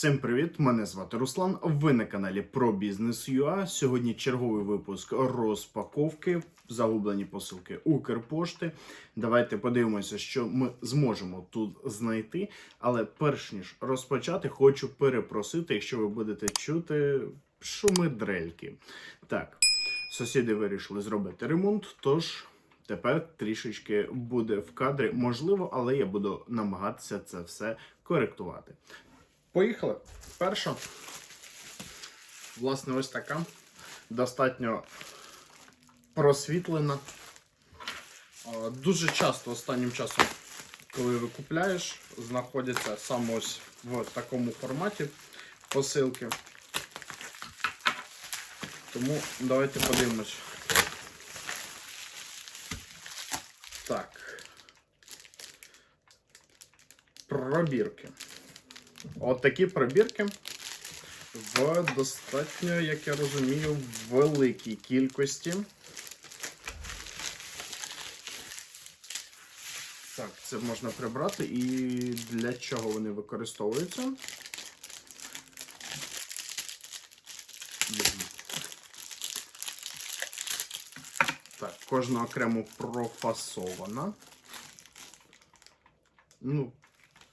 Всім привіт! Мене звати Руслан. Ви на каналі про бізнес UA. Сьогодні черговий випуск розпаковки, загублені посилки Укрпошти. Давайте подивимося, що ми зможемо тут знайти. Але перш ніж розпочати, хочу перепросити, якщо ви будете чути шуми дрельки. Так, сусіди вирішили зробити ремонт, тож. Тепер трішечки буде в кадрі, можливо, але я буду намагатися це все коректувати. Поїхали. Перша, власне, ось така. Достатньо просвітлена. Дуже часто останнім часом, коли ви купляєш, знаходяться саме ось в такому форматі посилки. Тому давайте подивимось. Так. Пробірки. От такі пробірки в достатньо, як я розумію, великій кількості. Так, це можна прибрати. І для чого вони використовуються? Так, кожна окремо профасована. Ну,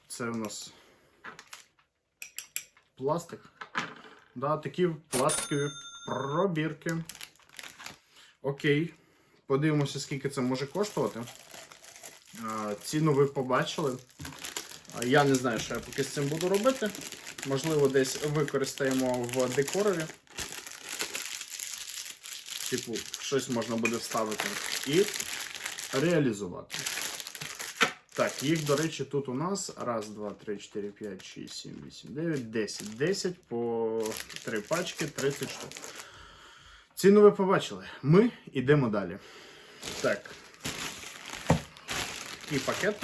це у нас пластик. Да, такі пластикові пробірки. Окей. Подивимося, скільки це може коштувати. Ціну ви побачили. Я не знаю, що я поки з цим буду робити. Можливо, десь використаємо в декорові. Типу, щось можна буде вставити і реалізувати. Так, їх, до речі, тут у нас раз, два, три, чотири, п'ять, шість, сім, вісім, дев'ять, десять. Десять по три пачки, 30 штук. Ціну ви побачили. Ми йдемо далі. Так. І пакет.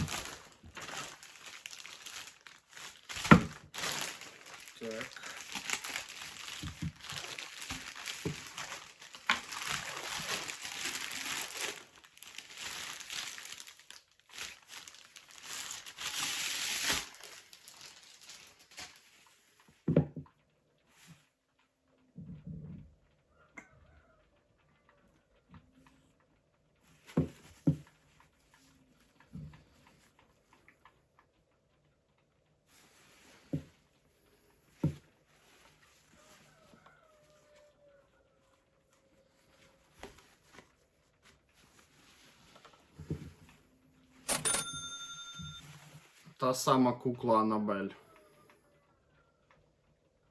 Так. Та сама кукла Анабель.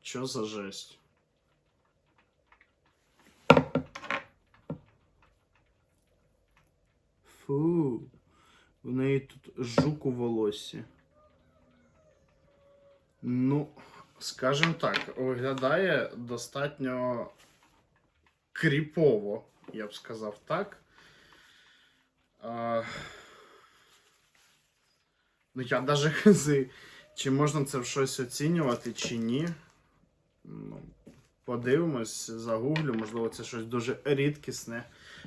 Що за жесть? Фу. В неї тут жук у волосі. Ну, скажімо так, виглядає достатньо кріпово, я б сказав так. А... Ну, я навіть хз, чи можна це в щось оцінювати, чи ні. Ну, подивимось, загуглю, можливо, це щось дуже рідкісне.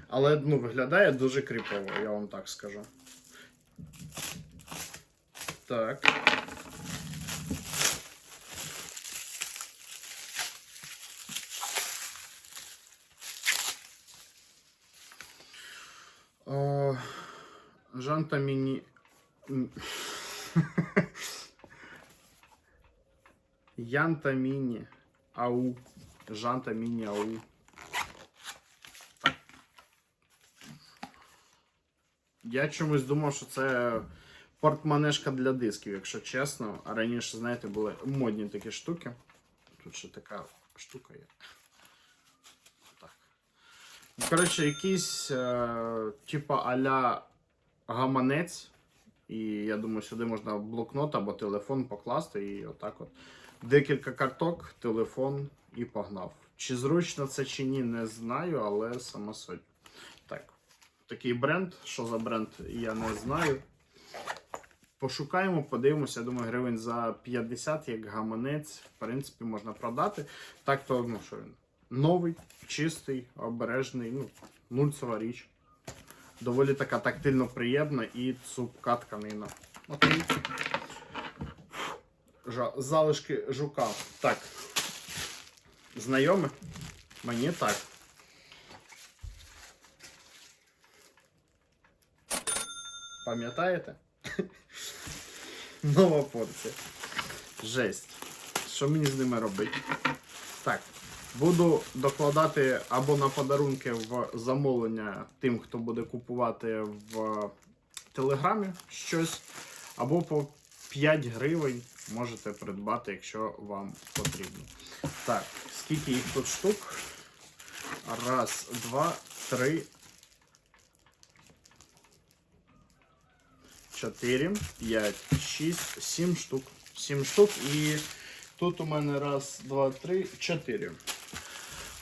Але ну, виглядає дуже кріпово, я вам так скажу. Так. Жанта Міні. Янта Міні. Ау. Жанта Міні Ау. Я чомусь думав, що це портмонешка для дисків, якщо чесно. А раніше, знаєте, були модні такі штуки. Тут ще така штука є. Так. Коротше, якийсь, е, типа аля гаманець. І я думаю, сюди можна блокнот або телефон покласти і отак от. Декілька карток, телефон і погнав. Чи зручно це чи ні, не знаю, але сама суть. Так. Такий бренд. Що за бренд, я не знаю. Пошукаємо, подивимося. Я думаю, гривень за 50 як гаманець, в принципі, можна продати. Так то, ну що він, новий, чистий, обережний, ну, нульцева річ. Доволі така тактильно приємна і цупка тканина. Окей. жа- залишки жука. Так. Знайоме? Мені так. Пам'ятаєте? Нова порція. Жесть. Що мені з ними робити? Так. Буду докладати або на подарунки в замовлення тим, хто буде купувати в Телеграмі щось, або по 5 гривень можете придбати, якщо вам потрібно. Так, скільки їх тут штук? Раз, два, три. Чотири, п'ять, шість, сім штук. Сім штук. І тут у мене раз, два, три, чотири.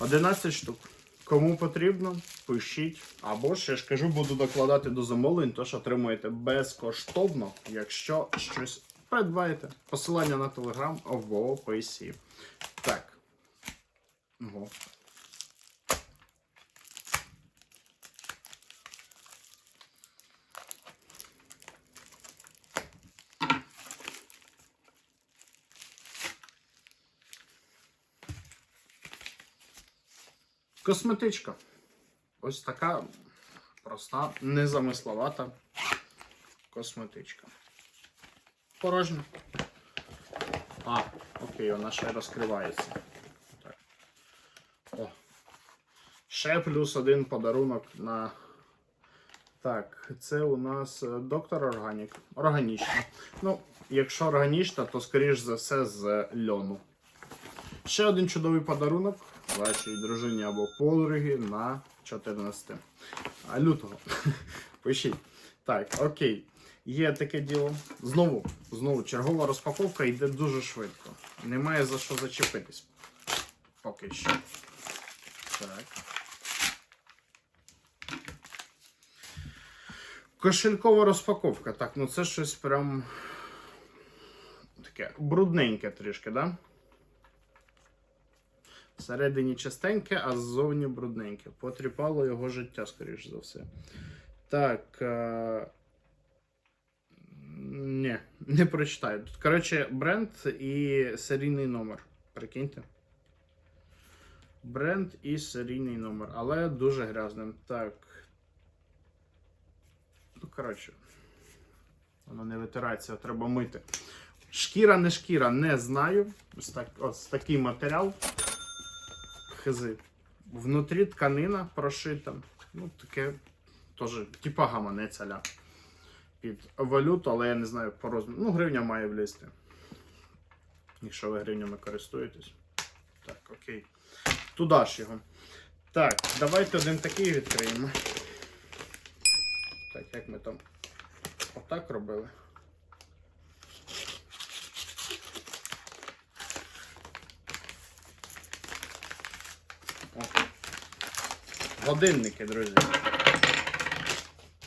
11 штук. Кому потрібно, пишіть. Або ж я ж кажу, буду докладати до замовлень, тож отримуєте безкоштовно, якщо щось придбаєте. Посилання на телеграм в описі. Так. Ого. Косметичка. Ось така проста, незамисловата косметичка. Порожня. А, окей, вона ще розкривається. Так. О. Ще плюс один подарунок на. Так, це у нас е, доктор Органік. Органічна. Ну, якщо органічна, то скоріш за все з льону. Ще один чудовий подарунок вашій дружині або подруги на 14 а, лютого. Пишіть. Так, окей. Є таке діло. Знову, знову чергова розпаковка йде дуже швидко. Немає за що зачепитись. Поки що. Так. Кошелькова розпаковка. Так, ну це щось прям таке брудненьке трішки, да? Всередині чистеньке, а ззовні брудненьке. Потріпало його життя, скоріш за все. Так. Е... Ні, не прочитаю. Тут, коротше, бренд і серійний номер. Прикиньте. Бренд і серійний номер, але дуже грязним. Так. Ну, коротше. Воно не витирається, треба мити. Шкіра, не шкіра, не знаю. Ось, так, ось такий матеріал хизи. Внутрі тканина прошита. Ну, таке теж, типа гаманець. Під валюту, але я не знаю по розміру. Ну, гривня має влізти. Якщо ви гривнями користуєтесь. Так, окей. Туди ж його. Так, давайте один такий відкриємо. Так, як ми там отак робили. Годинники, друзі.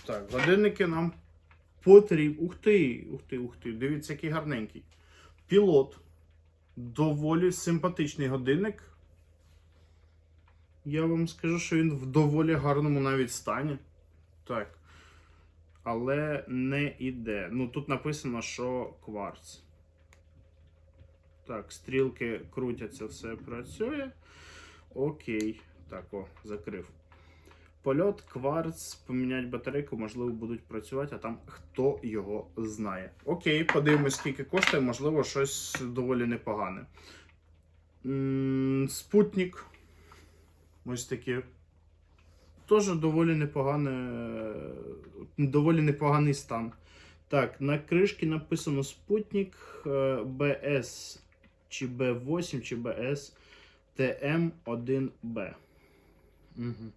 Так, годинники нам потрібні. Ух ти, ух ти, ух ти. Дивіться, який гарненький. Пілот. Доволі симпатичний годинник. Я вам скажу, що він в доволі гарному навіть стані. Так. Але не іде. Ну, тут написано, що кварц. Так, стрілки крутяться, все працює. Окей. Так, о, закрив. Польот, кварц, поміняти батарейку, можливо, будуть працювати, а там хто його знає. Окей, подивимось, скільки коштує, можливо, щось доволі непогане. Спутник. Ось такі. Теж доволі непогане, доволі непоганий стан. Так, на кришці написано Спутник е, BS чи B8 чи BS TM1B. Угу.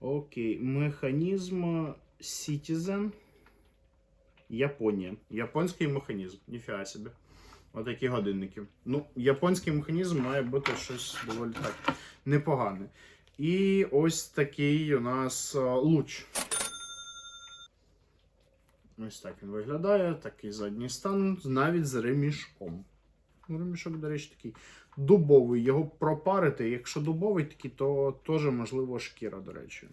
Окей. Механізм Citizen. Японія. Японський механізм. Ніфіга собі. Отакі годинники. Ну, японський механізм має бути щось доволі так непогане. І ось такий у нас луч. Ось так він виглядає. Такий задній стан, навіть з ремішком. Ну, Ремішок, до речі, такий дубовий. Його пропарити. Якщо дубовий такий, то теж можливо шкіра, до речі.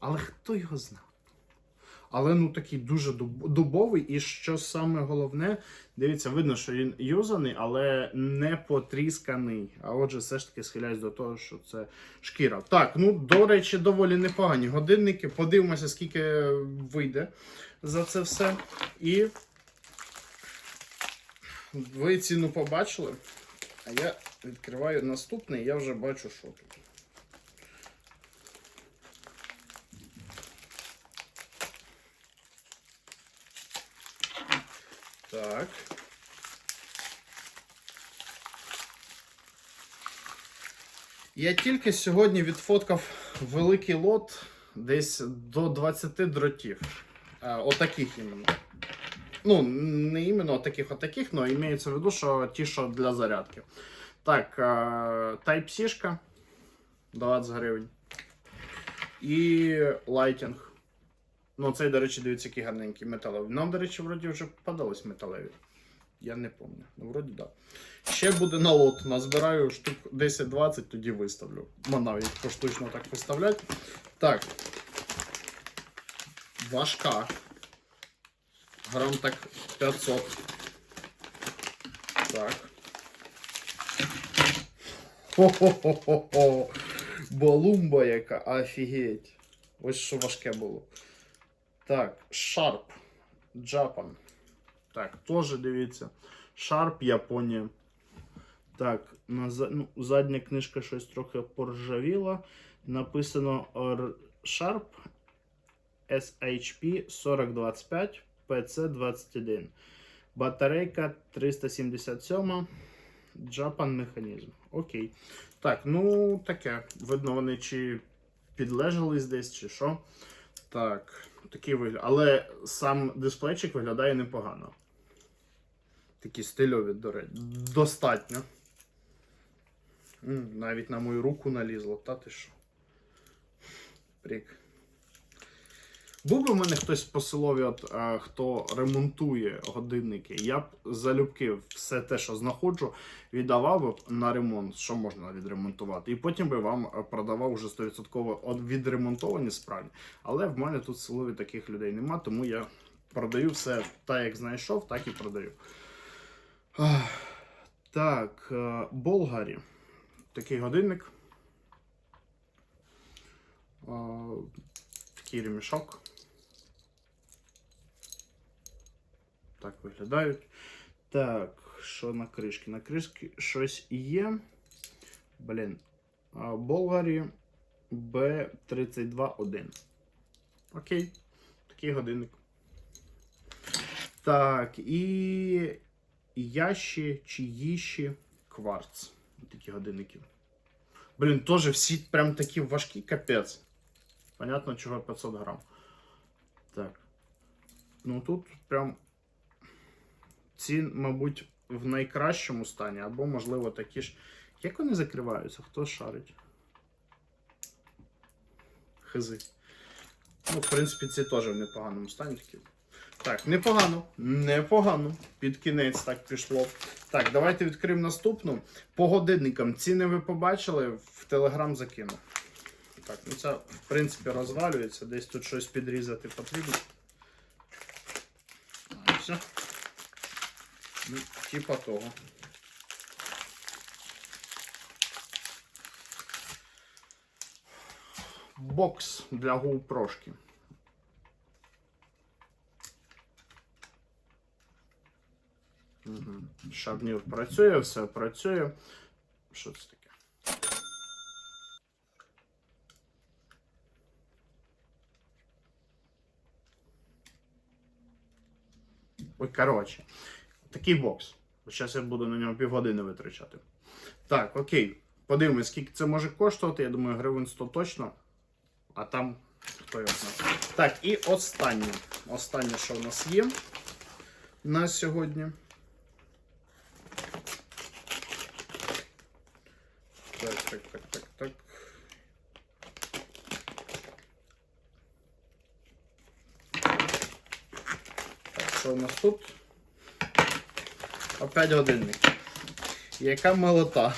Але хто його знає? Але ну такий дуже дубовий. І що саме головне, дивіться, видно, що він юзаний, але не потрісканий. А отже, все ж таки схиляюсь до того, що це шкіра. Так, ну до речі, доволі непогані годинники. Подивимося, скільки вийде за це все. І ви ціну побачили. А я відкриваю наступний, я вже бачу, що тут. Так. Я тільки сьогодні відфоткав великий лот десь до 20 дротів. Отаких іменно. Ну, не іменно таких отаких, но імеється в виду, що ті, що для зарядки. Так, Type-C, 20 гривень. І лайтінг. Ну, цей, до речі, дивіться, який гарненький металевий. Нам, до речі, вроді вже попадались металеві. Я не пам'ятаю. Ну, вроді так. Да. Ще буде на лот. Назбираю штук 10-20, тоді виставлю. Манав їх поштучно так виставляти. Так. Важка. Грам так 500. Так. Хо-хо-хо-хо-хо. Балумба яка, офігеть. Ось що важке було. Так, Sharp. Japan. Так, теж дивіться. Sharp Японія. Так, на, ну, задня книжка щось трохи поржавіла. Написано R- Sharp SHP 4025 PC21. Батарейка 377. Japan механізм. Окей. Так, ну таке. Видно, вони чи підлежались десь, чи що. Так, такий вигляд. Але сам дисплейчик виглядає непогано. Такі стильові, до речі. Достатньо. Навіть на мою руку налізло, та ти що? Прик. Був би в мене хтось по селові, от, а, хто ремонтує годинники, я б залюбки все те, що знаходжу, віддавав би на ремонт, що можна відремонтувати. І потім би вам е, продавав вже 100% відремонтовані справні. Але в мене тут в селові таких людей нема, тому я продаю все так, як знайшов, так і продаю. Так, е, Болгарі. Такий годинник. Е, Такий ремішок. Так виглядають. Так, що на кришці? На кришці щось є. Блін. Болгарі B321. Окей. Такий годинник. Так, і Яші чи Їші кварц. Такі годинники. Блін, теж всі прям такі важкі, капець. Понятно, чого 500 грам. Так. Ну тут прям ці, мабуть, в найкращому стані, або, можливо, такі ж. Як вони закриваються? Хто шарить? Хизи. Ну, в принципі, ці теж в непоганому стані такі. Так, непогано. Непогано. Під кінець так пішло. Так, давайте відкриємо наступну. По годинникам. Ціни ви побачили, в Телеграм закину. Так, ну це, в принципі, розвалюється. Десь тут щось підрізати потрібно. Все. Ну, типа того. Бокс для GoPro-шки. Угу. Шарнір працює, все працює. Що це таке? Ой, коротше. Такий бокс. Зараз я буду на нього півгодини витрачати. Так, окей. Подивимось, скільки це може коштувати. Я думаю, гривень 100 точно. А там хто його знає. Так, і останнє. Останнє, що в нас є на сьогодні. Так, так, так, так, так. Так, що у нас тут? Опять годинник. Яка молота.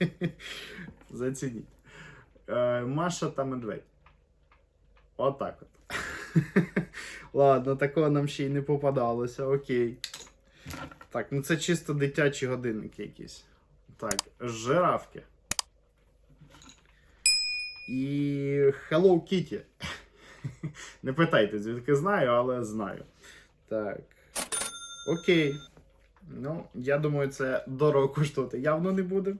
Зацініть. Е, Маша та медведь. Отак от. Ладно, такого нам ще й не попадалося, окей. Так, ну це чисто дитячі годинники якісь. Так, жирафки. І Hello Kitty. Не питайте, звідки знаю, але знаю. Так. Окей. Ну, я думаю, це дорого коштувати явно не буде.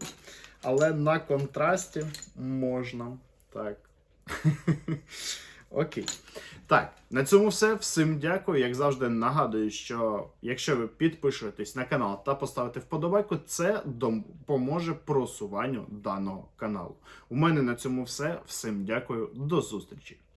Але на контрасті можна. Так. Окей. Так, на цьому все. Всім дякую. Як завжди, нагадую, що якщо ви підпишетесь на канал та поставите вподобайку, це допоможе просуванню даного каналу. У мене на цьому все. Всім дякую, до зустрічі.